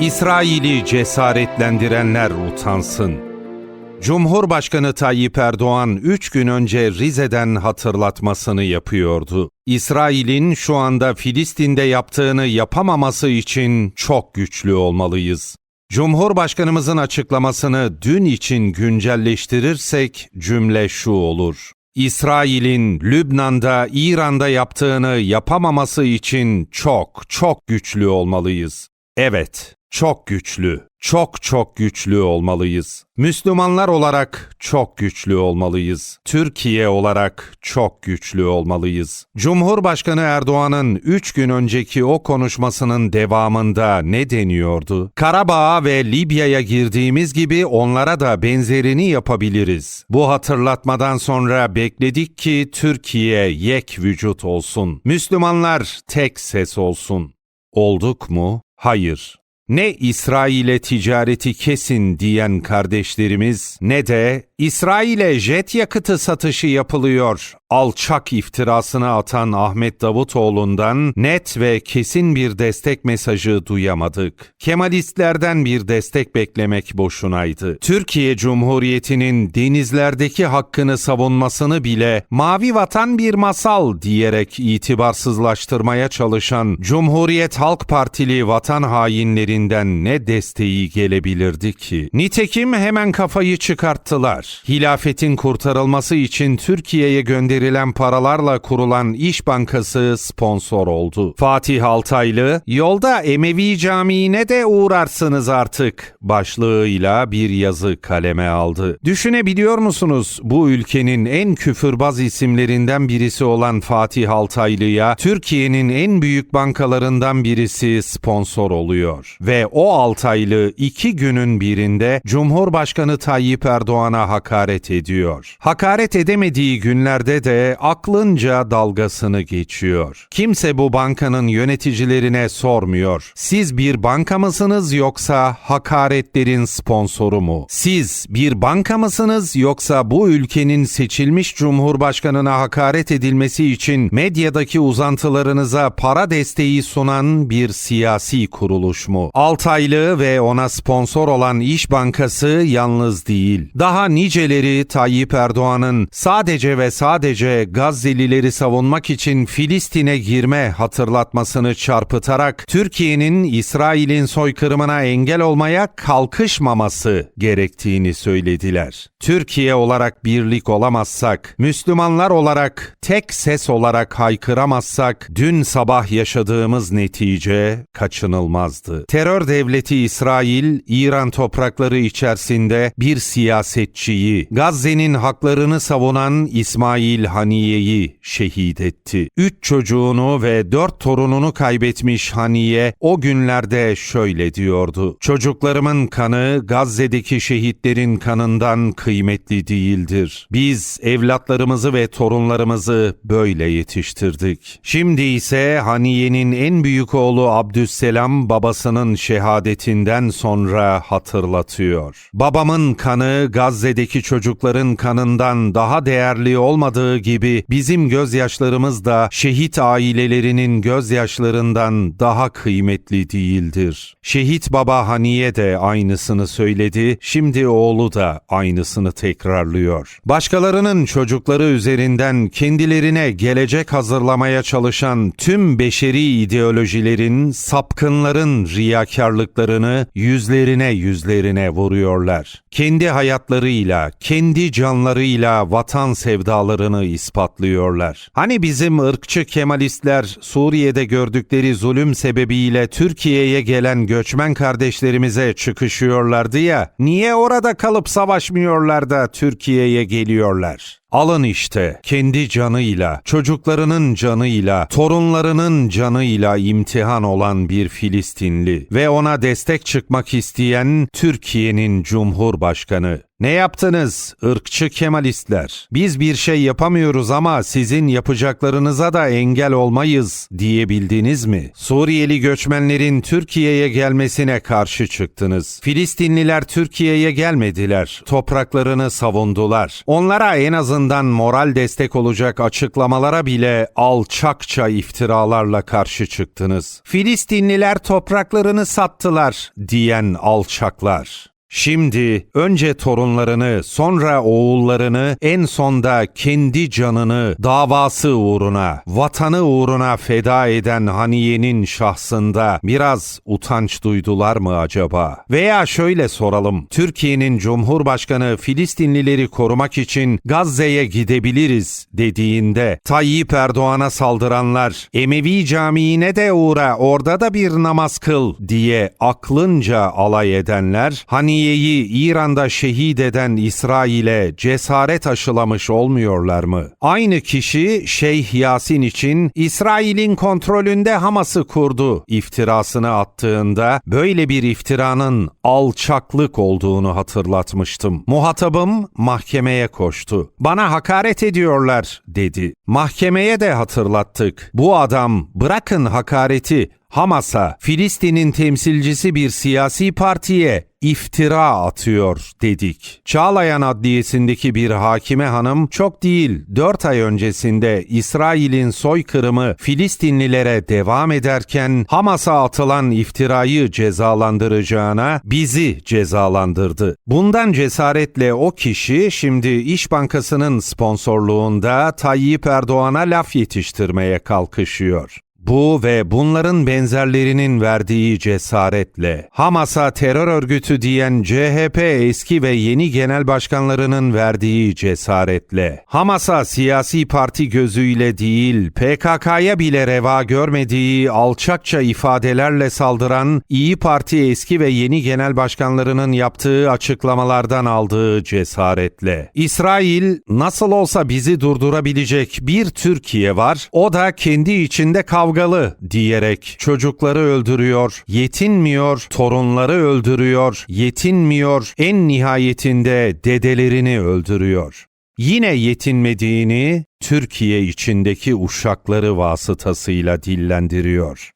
İsrail'i cesaretlendirenler utansın. Cumhurbaşkanı Tayyip Erdoğan 3 gün önce Rize'den hatırlatmasını yapıyordu. İsrail'in şu anda Filistin'de yaptığını yapamaması için çok güçlü olmalıyız. Cumhurbaşkanımızın açıklamasını dün için güncelleştirirsek cümle şu olur. İsrail'in Lübnan'da, İran'da yaptığını yapamaması için çok çok güçlü olmalıyız. Evet, çok güçlü, çok çok güçlü olmalıyız. Müslümanlar olarak çok güçlü olmalıyız. Türkiye olarak çok güçlü olmalıyız. Cumhurbaşkanı Erdoğan'ın 3 gün önceki o konuşmasının devamında ne deniyordu? Karabağ'a ve Libya'ya girdiğimiz gibi onlara da benzerini yapabiliriz. Bu hatırlatmadan sonra bekledik ki Türkiye yek vücut olsun. Müslümanlar tek ses olsun. Olduk mu? Hayır. Ne İsrail'e ticareti kesin diyen kardeşlerimiz ne de İsrail'e jet yakıtı satışı yapılıyor. Alçak iftirasını atan Ahmet Davutoğlu'ndan net ve kesin bir destek mesajı duyamadık. Kemalistlerden bir destek beklemek boşunaydı. Türkiye Cumhuriyeti'nin denizlerdeki hakkını savunmasını bile mavi vatan bir masal diyerek itibarsızlaştırmaya çalışan Cumhuriyet Halk Partili vatan hainlerinden ne desteği gelebilirdi ki? Nitekim hemen kafayı çıkarttılar. Hilafetin kurtarılması için Türkiye'ye gönderilen paralarla kurulan İş Bankası sponsor oldu. Fatih Altaylı, yolda Emevi Camii'ne de uğrarsınız artık başlığıyla bir yazı kaleme aldı. Düşünebiliyor musunuz bu ülkenin en küfürbaz isimlerinden birisi olan Fatih Altaylı'ya Türkiye'nin en büyük bankalarından birisi sponsor oluyor. Ve o Altaylı iki günün birinde Cumhurbaşkanı Tayyip Erdoğan'a hakaret ediyor. Hakaret edemediği günlerde de aklınca dalgasını geçiyor. Kimse bu bankanın yöneticilerine sormuyor. Siz bir banka mısınız yoksa hakaretlerin sponsoru mu? Siz bir banka mısınız yoksa bu ülkenin seçilmiş cumhurbaşkanına hakaret edilmesi için medyadaki uzantılarınıza para desteği sunan bir siyasi kuruluş mu? Altaylı ve ona sponsor olan İş Bankası yalnız değil. Daha niceleri Tayyip Erdoğan'ın sadece ve sadece Gazze'lileri savunmak için Filistin'e girme hatırlatmasını çarpıtarak Türkiye'nin İsrail'in soykırımına engel olmaya kalkışmaması gerektiğini söylediler. Türkiye olarak birlik olamazsak, Müslümanlar olarak tek ses olarak haykıramazsak dün sabah yaşadığımız netice kaçınılmazdı. Terör devleti İsrail, İran toprakları içerisinde bir siyasetçiyi, Gazze'nin haklarını savunan İsmail Haniye'yi şehit etti. Üç çocuğunu ve dört torununu kaybetmiş Haniye o günlerde şöyle diyordu. Çocuklarımın kanı Gazze'deki şehitlerin kanından kıymetli değildir. Biz evlatlarımızı ve torunlarımızı böyle yetiştirdik. Şimdi ise Haniye'nin en büyük oğlu Abdüsselam babasının şehadetinden sonra hatırlatıyor. Babamın kanı Gazze'deki çocukların kanından daha değerli olmadığı gibi bizim gözyaşlarımız da şehit ailelerinin gözyaşlarından daha kıymetli değildir. Şehit baba Haniye de aynısını söyledi, şimdi oğlu da aynısını tekrarlıyor. Başkalarının çocukları üzerinden kendilerine gelecek hazırlamaya çalışan tüm beşeri ideolojilerin, sapkınların riyakarlıklarını yüzlerine yüzlerine vuruyorlar. Kendi hayatlarıyla, kendi canlarıyla vatan sevdalarını ispatlıyorlar. Hani bizim ırkçı Kemalistler Suriye'de gördükleri zulüm sebebiyle Türkiye'ye gelen göçmen kardeşlerimize çıkışıyorlardı ya, niye orada kalıp savaşmıyorlar da Türkiye'ye geliyorlar? Alın işte kendi canıyla, çocuklarının canıyla, torunlarının canıyla imtihan olan bir Filistinli ve ona destek çıkmak isteyen Türkiye'nin Cumhurbaşkanı. Ne yaptınız ırkçı Kemalistler? Biz bir şey yapamıyoruz ama sizin yapacaklarınıza da engel olmayız diyebildiniz mi? Suriyeli göçmenlerin Türkiye'ye gelmesine karşı çıktınız. Filistinliler Türkiye'ye gelmediler. Topraklarını savundular. Onlara en azından moral destek olacak açıklamalara bile alçakça iftiralarla karşı çıktınız. Filistinliler topraklarını sattılar diyen alçaklar. Şimdi önce torunlarını, sonra oğullarını, en sonda kendi canını davası uğruna, vatanı uğruna feda eden Haniye'nin şahsında biraz utanç duydular mı acaba? Veya şöyle soralım, Türkiye'nin Cumhurbaşkanı Filistinlileri korumak için Gazze'ye gidebiliriz dediğinde Tayyip Erdoğan'a saldıranlar Emevi Camii'ne de uğra orada da bir namaz kıl diye aklınca alay edenler Haniye'yi İran'da şehit eden İsrail'e cesaret aşılamış olmuyorlar mı? Aynı kişi Şeyh Yasin için İsrail'in kontrolünde Hamas'ı kurdu iftirasını attığında böyle bir iftiranın alçaklık olduğunu hatırlatmıştım. Muhatabım mahkemeye koştu. Bana hakaret ediyorlar dedi. Mahkemeye de hatırlattık. Bu adam bırakın hakareti Hamas'a, Filistin'in temsilcisi bir siyasi partiye iftira atıyor dedik. Çağlayan Adliyesi'ndeki bir hakime hanım çok değil 4 ay öncesinde İsrail'in soykırımı Filistinlilere devam ederken Hamas'a atılan iftirayı cezalandıracağına bizi cezalandırdı. Bundan cesaretle o kişi şimdi İş Bankası'nın sponsorluğunda Tayyip Erdoğan'a laf yetiştirmeye kalkışıyor. Bu ve bunların benzerlerinin verdiği cesaretle Hamas'a terör örgütü diyen CHP eski ve yeni genel başkanlarının verdiği cesaretle Hamas'a siyasi parti gözüyle değil PKK'ya bile reva görmediği alçakça ifadelerle saldıran İyi Parti eski ve yeni genel başkanlarının yaptığı açıklamalardan aldığı cesaretle İsrail nasıl olsa bizi durdurabilecek bir Türkiye var o da kendi içinde kavga kavgalı diyerek çocukları öldürüyor, yetinmiyor, torunları öldürüyor, yetinmiyor, en nihayetinde dedelerini öldürüyor. Yine yetinmediğini Türkiye içindeki uşakları vasıtasıyla dillendiriyor.